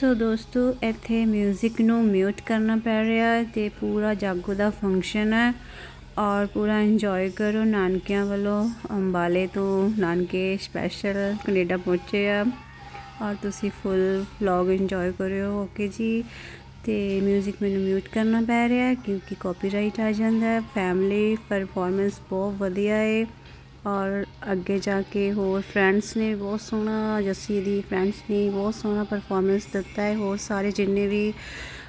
ਸੋ ਦੋਸਤੋ ਇੱਥੇ 뮤직 ਨੂੰ ਮਿਊਟ ਕਰਨਾ ਪੈ ਰਿਹਾ ਹੈ ਤੇ ਪੂਰਾ ਜਾਗੋ ਦਾ ਫੰਕਸ਼ਨ ਹੈ ਔਰ ਪੂਰਾ ਇੰਜੋਏ ਕਰੋ ਨਾਨਕਿਆਂ ਵੱਲੋਂ ਅੰਬਾਲੇ ਤੋਂ ਨਾਨਕੇ ਸਪੈਸ਼ਲ ਕੈਨੇਡਾ ਪਹੁੰਚੇ ਆ ਔਰ ਤੁਸੀਂ ਫੁੱਲ ਵਲੌਗ ਇੰਜੋਏ ਕਰਿਓ ਓਕੇ ਜੀ ਤੇ 뮤직 ਮੈਨੂੰ ਮਿਊਟ ਕਰਨਾ ਪੈ ਰਿਹਾ ਹੈ ਕਿਉਂਕਿ ਕਾਪੀਰਾਈਟ ਆ ਜਾਂਦਾ ਹੈ ਫੈਮਿਲੀ ਪਰਫਾਰਮੈਂਸ ਬਹੁਤ ਵਧੀਆ ਹੈ ਔਰ ਅੱਗੇ ਜਾ ਕੇ ਹੋਰ ਫਰੈਂਡਸ ਨੇ ਬਹੁਤ ਸੋਹਣਾ, ਜੱਸੀ ਦੀ ਫਰੈਂਡਸ ਨੇ ਬਹੁਤ ਸੋਹਣਾ ਪਰਫਾਰਮੈਂਸ ਦਿੱਤਾ ਹੈ। ਹੋਰ ਸਾਰੇ ਜਿੰਨੇ ਵੀ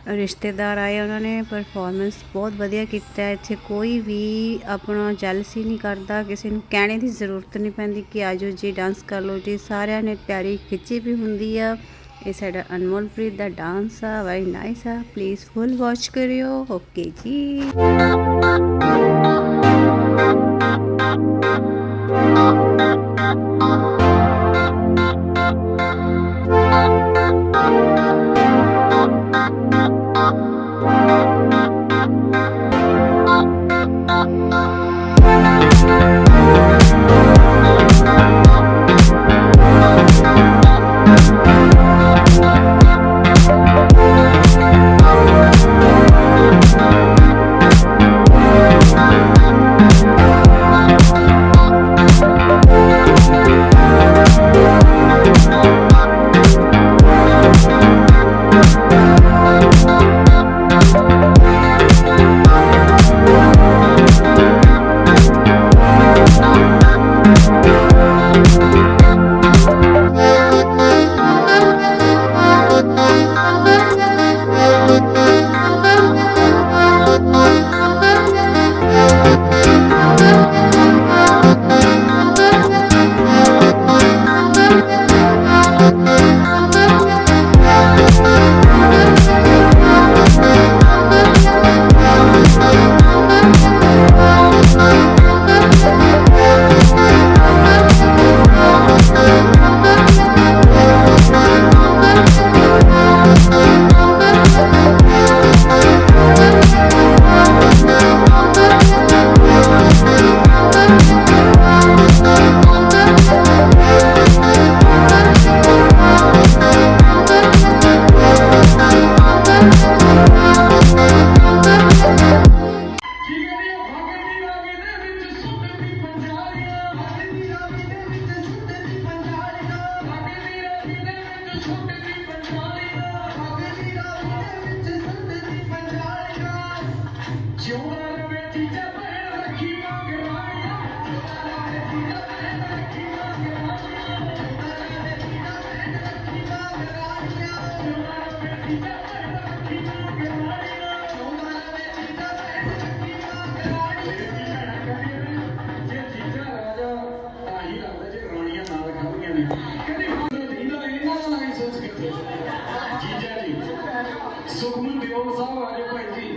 ਰਿਸ਼ਤੇਦਾਰ ਆਏ ਉਹਨਾਂ ਨੇ ਪਰਫਾਰਮੈਂਸ ਬਹੁਤ ਵਧੀਆ ਕੀਤਾ ਇੱਥੇ ਕੋਈ ਵੀ ਆਪਣਾ ਜੈਲਸੀ ਨਹੀਂ ਕਰਦਾ, ਕਿਸੇ ਨੂੰ ਕਹਿਣੇ ਦੀ ਜ਼ਰੂਰਤ ਨਹੀਂ ਪੈਂਦੀ ਕਿ ਆਜੋ ਜੀ ਡਾਂਸ ਕਰ ਲਓ ਜੀ। ਸਾਰਿਆਂ ਨੇ ਪਿਆਰੀ ਖਿੱਚੀ ਵੀ ਹੁੰਦੀ ਆ। ਇਹ ਸਾਡਾ ਅਨਮੋਲਪ੍ਰੀਤ ਦਾ ਡਾਂਸ ਆ ਵੈਰੀ ਨਾਈਸ ਆ। ਪਲੀਜ਼ ਫੁੱਲ ਵਾਚ ਕਰਿਓ। ਓਕੇ ਜੀ। ਸੁਖਮਨ ਦਿਓਲ ਸਾਹਿਬ ਆ ਜਾਓ ਭਾਈ ਜੀ।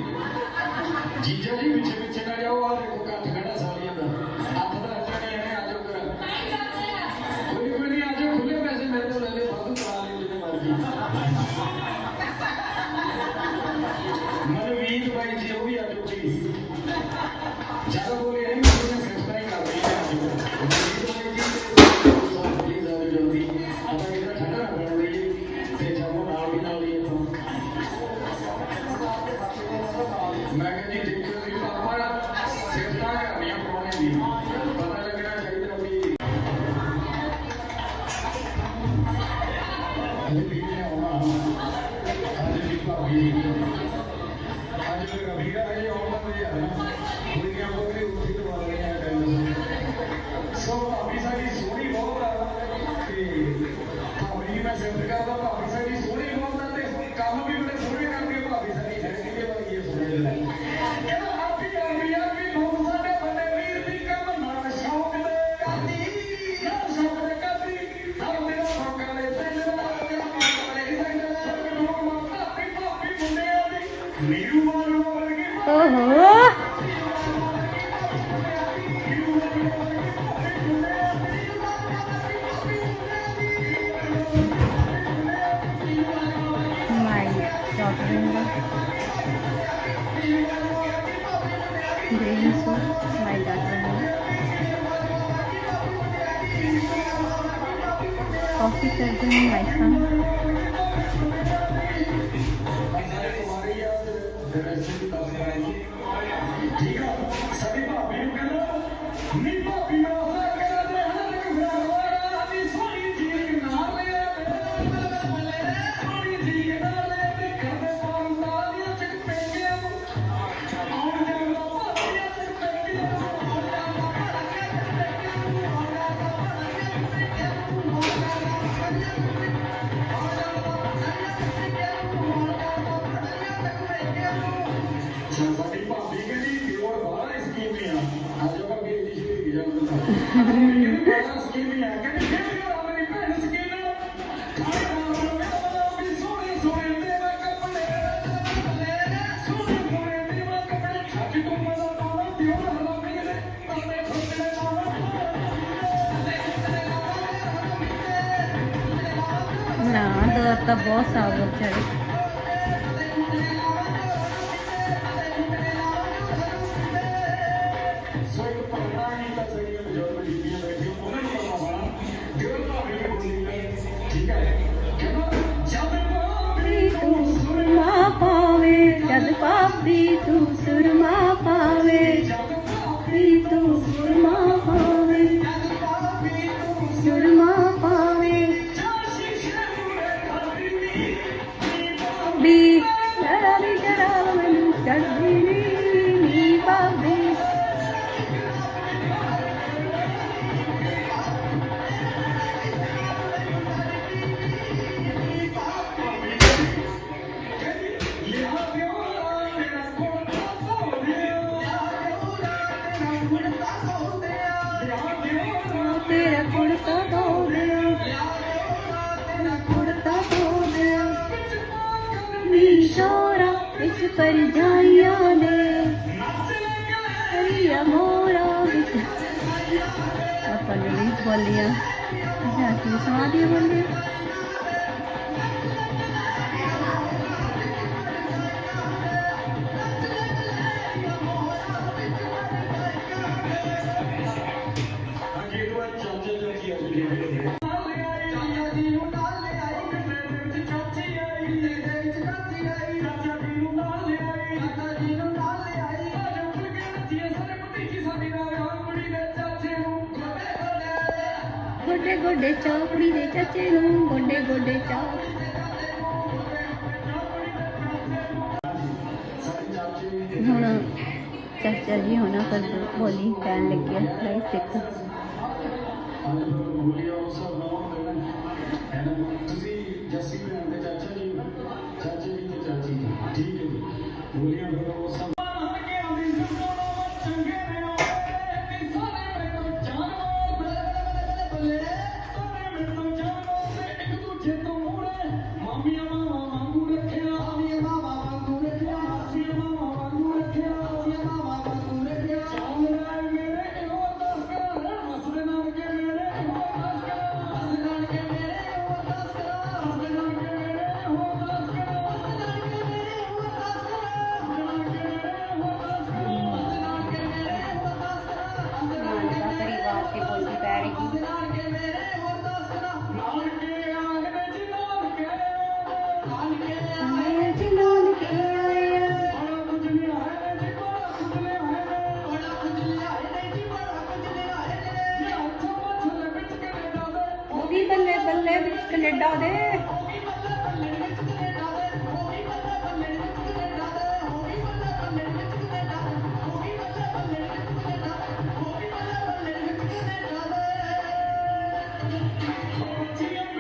ਜੀਜਾ ਜੀ ਪਿੱਛੇ ਪਿੱਛੇ ਨਾ ਜਾਓ ਆ ਭਾਬੀ ਮੈਂ hospital doing my son. ਠੀਕ ਆ ਸਾਡੀ ਭਾਬੀ ਨੂੰ ਕਹਿੰਦਾ ਨਹੀਂ ਭਾਬੀ ਨਾਲ ਸਾਡਾ ਕਹਿੰਦਾ ਤੇ ਹਰ ਇੱਕ ਫਰਾਰ ਤਾਂ ਬਹੁਤ ਸਾਫ਼ ਬੱਚਾ ਹੈ ਗੋਡੇ ਚਾਪੜੀ ਦੇ ਚਾਚੇ ਨੂੰ, ਗੋਡੇ ਗੋਡੇ ਚਾਪੜੀ ਹੁਣ ਚਾਚਾ ਜੀ ਹੋਣਾ ਪਰ ਬੋਲੀ ਕਹਿਣ ਲੱਗਿਆ ਲਾਈ ਸਿੱਖ 只有你。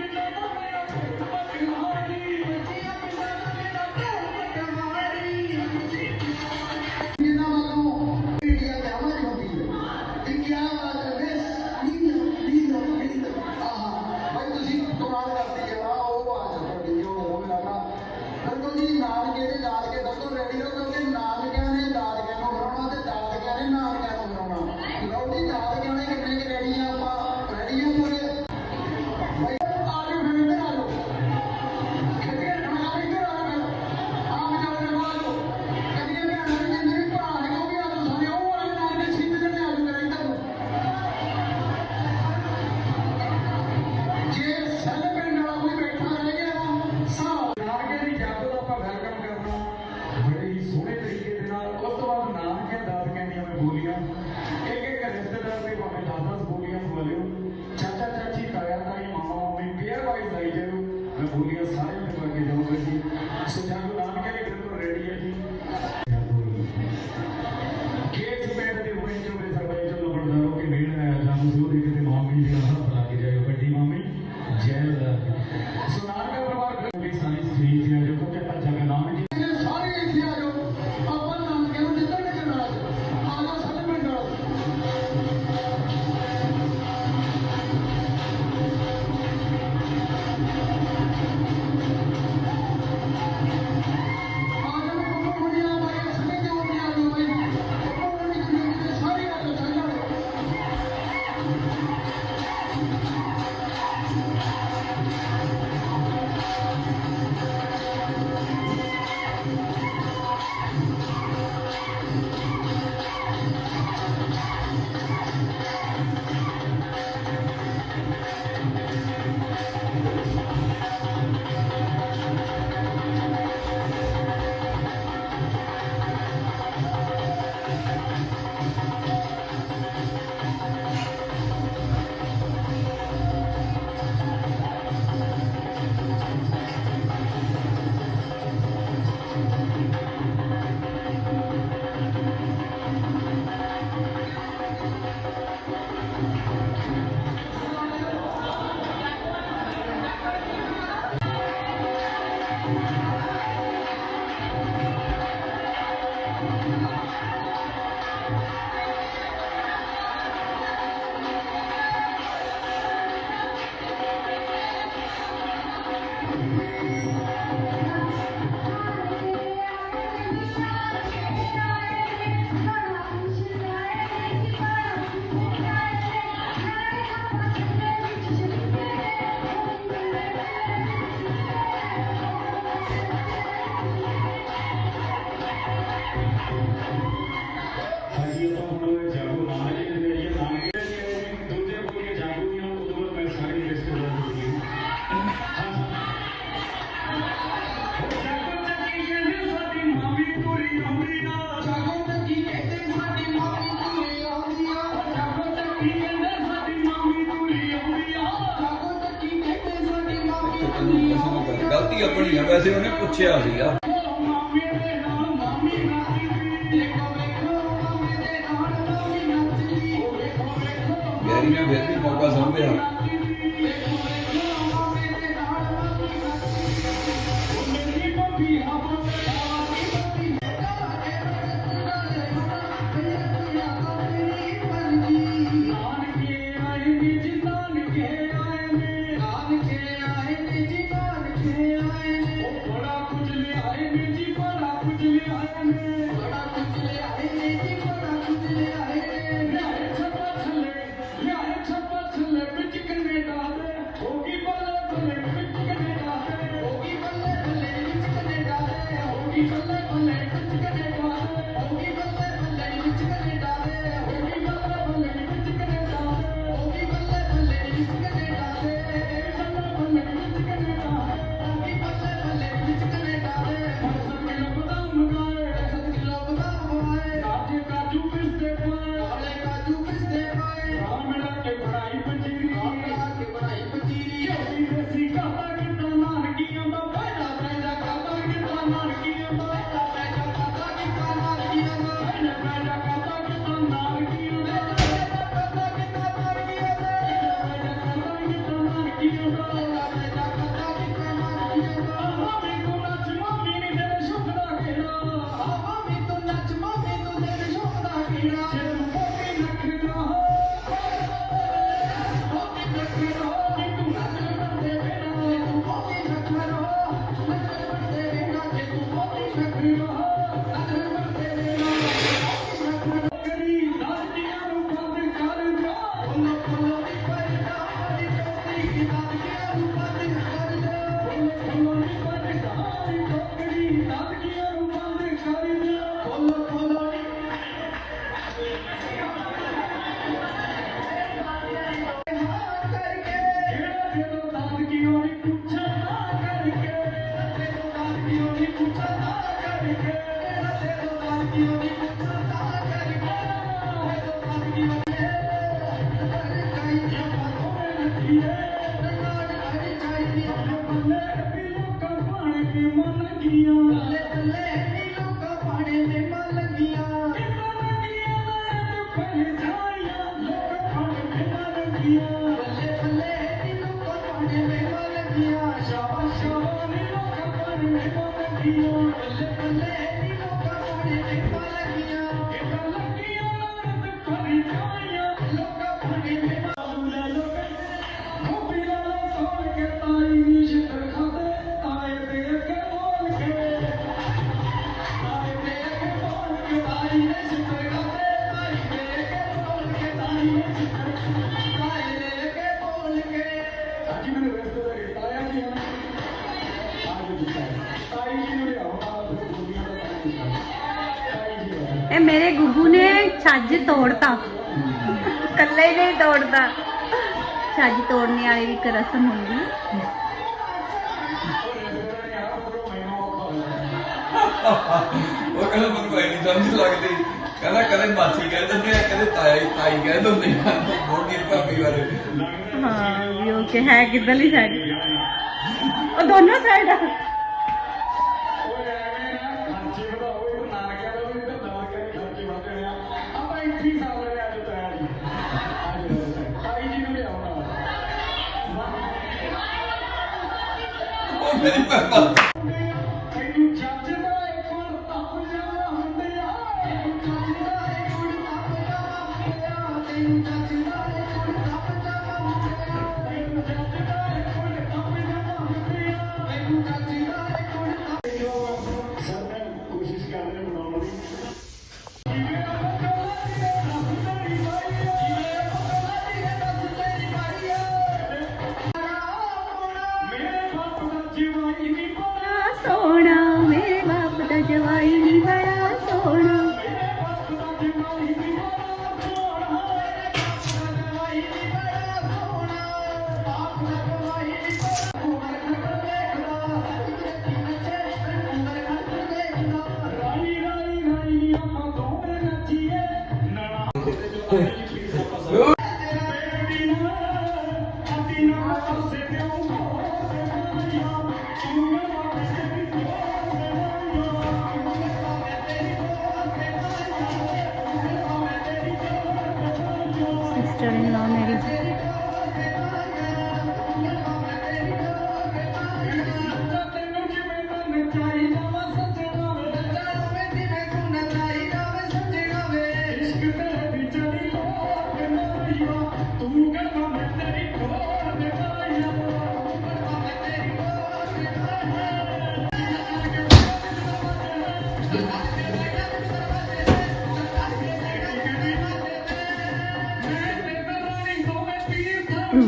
ਵੈਸੇ ਉਹਨੇ ਪੁੱਛਿਆ ਸੀਗਾ। ए, मेरे गुगू ने छज तोड़ता। कल ही नहीं तोड़ता। छज तोड़ने हाँ, वाली। भी एक रस्म होगी दोनों साइड Immer, immer. ਤੇਰਾ ਪਸੰਦ ਤੇਰਾ ਪੇੜ ਦੀ ਨਾ ਅਤੀ ਨਾ ਸੇ ਦਿਓ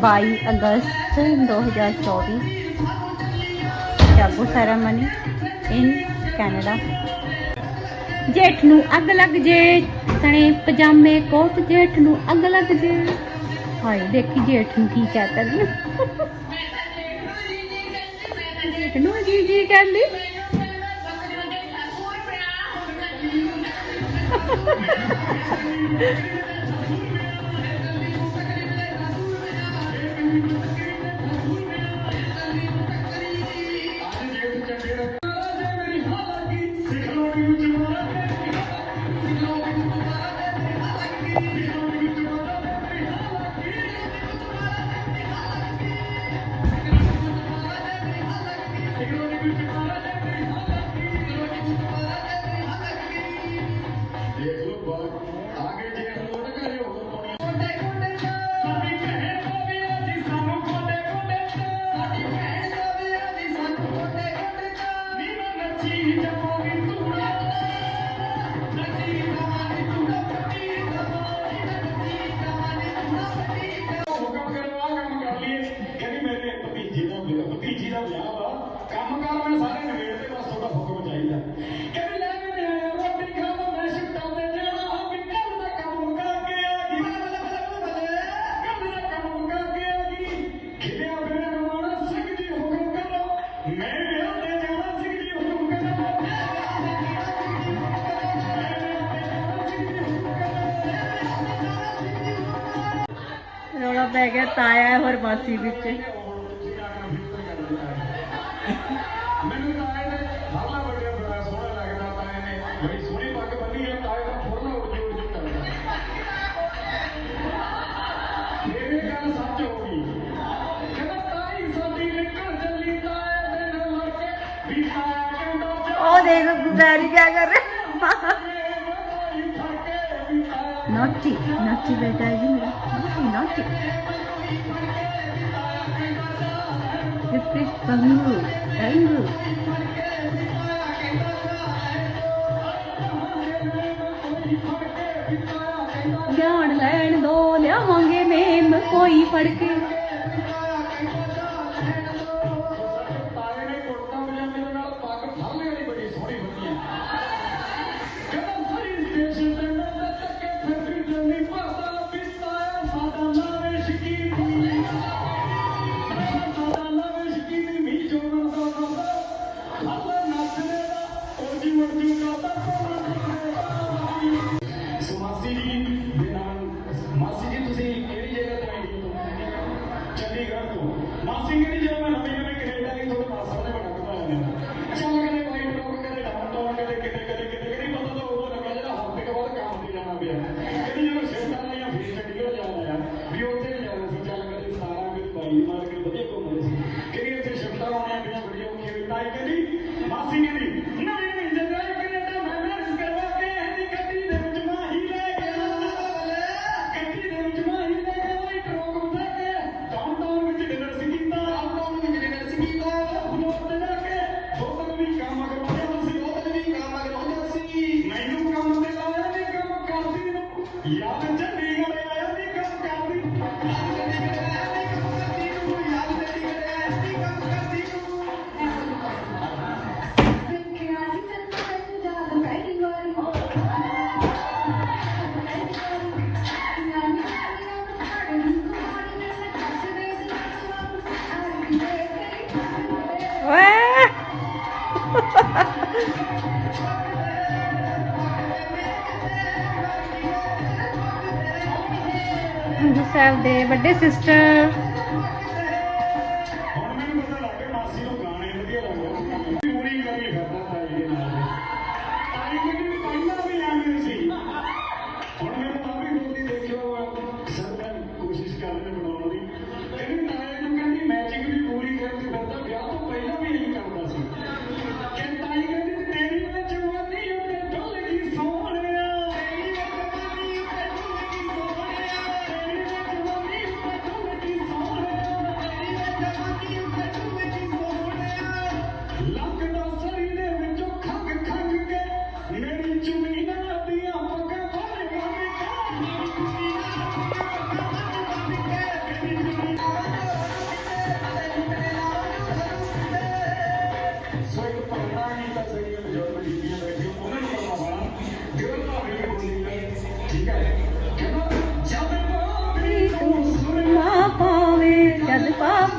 22 अगस्त 2024 ਜਾਗੋ ਸੈਰਾਮਨੀ ਇਨ ਕੈਨੇਡਾ ਜੇਠ ਨੂੰ ਅੱਗ ਲੱਗ ਜੇ, ਸਣੇ ਪਜਾਮੇ ਕੋਟ ਜੇਠ ਨੂੰ ਅੱਗ ਲੱਗ ਜੇ। ਹਾਏ, ਦੇਖੀ ਜੇਠ ਨੂੰ ਕੀ ਕਹਤਾ ਨਾ ਨੂੰ ਜੀ ਜੀ ਕਹਿੰਦੀ। Thank you. ਰੌਲਾ ਪੈ ਗਿਆ, ਤਾਇਆ ਹੋਰ ਮਾਸੀ ਵਿੱਚ। ਮੈਨੂੰ ਤਾਇਆ ਨੇ ਉਹ ਦੇਖ ਗੁਦਾਰੀ ਕੀ ਕਰ ਨੱਚੀ ਨੱਚੀ ਜੀ ਮੇਰਾ। Nothing. This is Bangalore, Bangalore. ਜਾਣ ਲੈਣ ਦੋ ਲਿਆਵਾਂਗੇ ਮੇਮ ਕੋਈ ਫੜ ਕੇ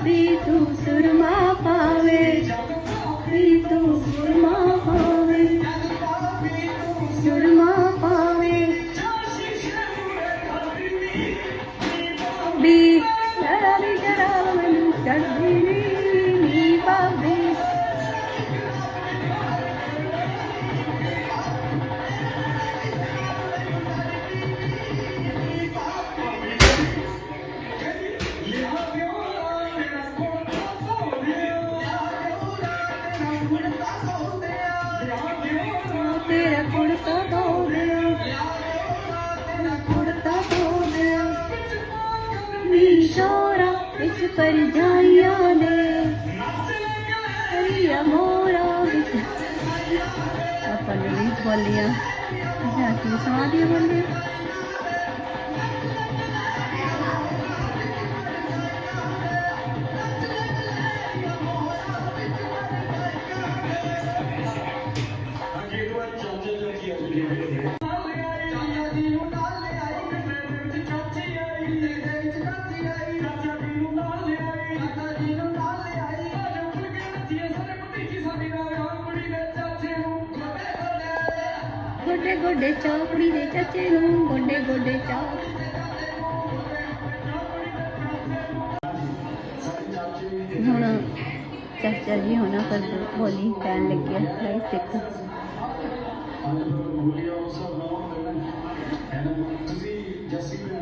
भी तू रमा शोरा विच पर जाइया ने करिया मोरा विच अपन बोलिया अच्छा क्यों सुना दिया बोलिया ਮੰਮੀ ਦੇ ਚਾਚੇ ਨੂੰ ਗੋਡੇ ਗੋਡੇ ਚਾਹ। ਹੁਣ ਚਾਚਾ ਜੀ ਹੋਣਾ ਪਰ ਬੋਲੀ ਕਹਿਣ ਲੱਗੇ ਹੈ ਸਿੱਖ। ਤੁਸੀਂ ਜਸੀ